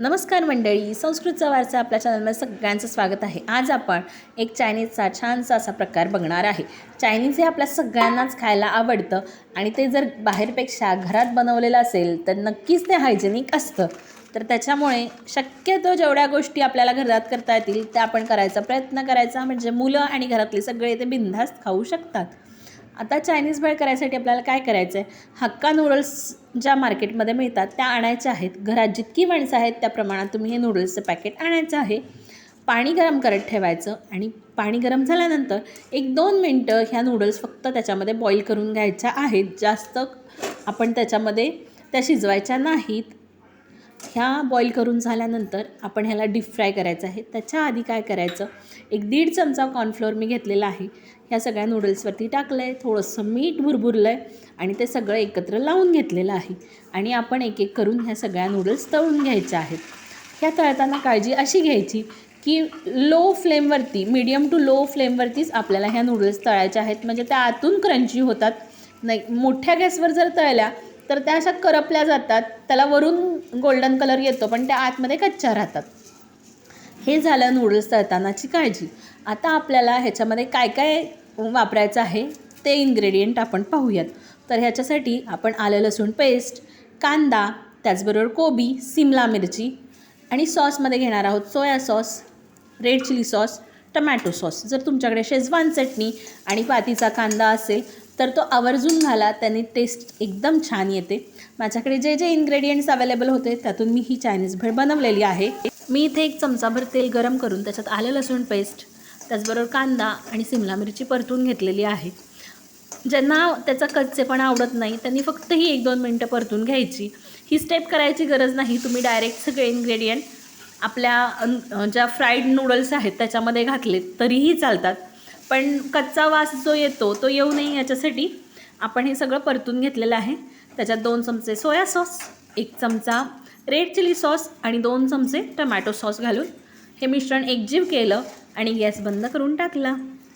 नमस्कार मंडळी संस्कृतचा वारसा आपल्या चॅनलमध्ये सगळ्यांचं स्वागत आहे. आज आपण एक चायनीजचा छानसा असा प्रकार बघणार आहे. चायनीज हे आपल्या सगळ्यांनाच खायला आवडतं आणि ते जर बाहेरपेक्षा घरात बनवलेलं असेल तर नक्कीच ते हायजेनिक असतं. तर त्याच्यामुळे शक्यतो जेवढ्या गोष्टी आपल्याला घरात करता येतील त्या आपण करायचा प्रयत्न करायचा. म्हणजे मुलं आणि घरातले सगळे ते बिनधास्त खाऊ शकतात. आता चायनीज भेळ करायसाठी आपल्याला काय करायचं आहे हक्का नूडल्स ज्या मार्केटमध्ये मिळतात त्या आणायच्या आहेत. घरात जितकी माणसं आहेत त्या प्रमाणात तुम्ही हे नूडल्सचं पॅकेट आणायचं आहे. पाणी गरम करत ठेवायचं आणि पाणी गरम झाल्यानंतर एक दोन मिनटं ह्या नूडल्स फक्त त्याच्यामध्ये बॉईल करून घ्यायच्या आहेत. जास्त आपण त्याच्यामध्ये त्या शिजवायच्या नाहीत. ह्या बॉईल करून झाल्यानंतर आपण ह्याला डीप फ्राय करायचं आहे. त्याच्या आधी काय करायचं? एक दीड चमचा कॉर्नफ्लोअर मी घेतलेला आहे. ह्या सगळ्या नूडल्सवरती टाकलं आहे थोडंसं मीठ भुरभुरलं आहे आणि ते सगळं एकत्र लावून घेतलेलं आहे. आणि आपण एक एक करून ह्या सगळ्या नूडल्स तळून घ्यायच्या आहेत. ह्या तळताना काळजी अशी घ्यायची की लो फ्लेमवरती मीडियम टू लो फ्लेमवरतीच आपल्याला ह्या नूडल्स तळायच्या आहेत. म्हणजे त्या आतून क्रंची होतात. नाही मोठ्या गॅसवर जर तळल्या तर त्या अशा करपल्या जातात. त्याला वरून गोल्डन कलर येतो पण त्या आतमध्ये कच्च्या राहतात. हे झालं नूडल्स तळतानाची काळजी. आता आपल्याला ह्याच्यामध्ये काय काय वापरायचं आहे ते इन्ग्रेडियंट आपण पाहूयात. तर ह्याच्यासाठी आपण आलं लसूण पेस्ट कांदा त्याचबरोबर कोबी सिमला मिरची आणि सॉसमध्ये घेणार आहोत soya sauce red chilli sauce tomato sauce जर तुमच्याकडे शेजवान चटणी आणि पातीचा कांदा असेल तर तो आवर्जून घाला त्याने टेस्ट एकदम छान येते. माझ्याकडे जे जे इन्ग्रेडियंट्स अवेलेबल होते त्यातून मी ही चायनीज भेळ बनवलेली आहे. मी इथे एक चमचाभर तेल गरम करून त्याच्यात आलं लसूण पेस्ट त्याचबरोबर कांदा आणि सिमला मिरची परतून घेतलेली आहे. ज्यांना त्याचा कच्चेपणा आवडत नाही त्यांनी फक्त ही एक दोन मिनटं परतून घ्यायची. ही स्टेप करायची गरज नाही तुम्ही डायरेक्ट सगळे इन्ग्रेडियंट आपल्या ज्या फ्राईड नूडल्स आहेत त्याच्यामध्ये घातले तरीही चालतात. पण कच्चा वास जो येतो तो येऊ नये याच्यासाठी आपण हे सगळं परतून घेतलेलं आहे. त्याच्यात दोन चमचे सोया सॉस एक चमचा रेड चिली सॉस आणि दोन चमचे टमॅटो सॉस घालून हे मिश्रण एकजीव केलं आणि गॅस बंद करून टाकला.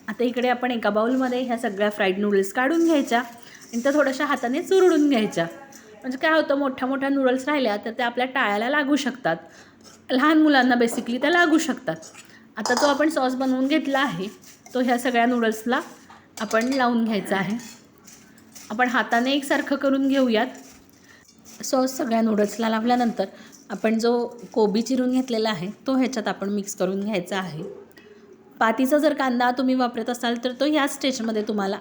आता इकडे आपण एका बाउलमध्ये ह्या सगळ्या फ्राईड नूडल्स काढून घ्यायच्या आणि त्या थोड्याशा हाताने चुरडून घ्यायच्या. म्हणजे काय होतं मोठ्या मोठ्या नूडल्स राहिल्या तर त्या आपल्या टाळ्याला लागू शकतात. लहान मुलांना बेसिकली त्या लागू शकतात. आता तो आपण सॉस बनवून घेतला आहे. तो ह्या सगळ्या नूडल्सला आपण लावून घ्यायचा आहे. आपण हाताने एकसारखं करून घेऊयात. सॉस सगळ्या नूडल्सला लावल्यानंतर आपण जो कोबी चिरून घेतलेला आहे तो ह्याच्यात आपण मिक्स करून घ्यायचा आहे. पातीचा जर कांदा तुम्ही वापरत असाल तर तो ह्या स्टेजमध्ये तुम्हाला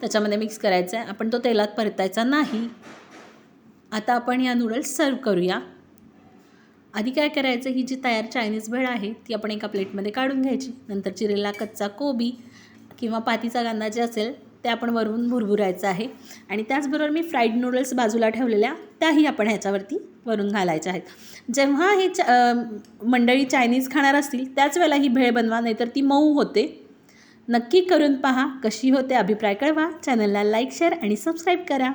त्याच्यामध्ये मिक्स करायचा आहे. आपण तो तेलात परतायचा नाही. आता आपण या नूडल्स सर्व करूया. आधी काय करायचं ही जी तयार चायनीज भेळ आहे ती आपण एका प्लेटमध्ये काढून घ्यायची. नंतर चिरेला कच्चा कोबी किंवा पातीचा कांदा जे असेल ते आपण वरून भुरभुरायचं आहे. आणि त्याचबरोबर मी फ्राईड नूडल्स बाजूला ठेवलेल्या त्याही आपण ह्याच्यावरती वरून घालायच्या आहेत. जेव्हा हे च मंडळी चायनीज खाणार असतील त्याच वेळेला ही भेळ बनवा नाहीतर ती मऊ होते. नक्की करून पहा कशी होते अभिप्राय कळवा. चॅनलला लाईक शेअर आणि सबस्क्राईब करा.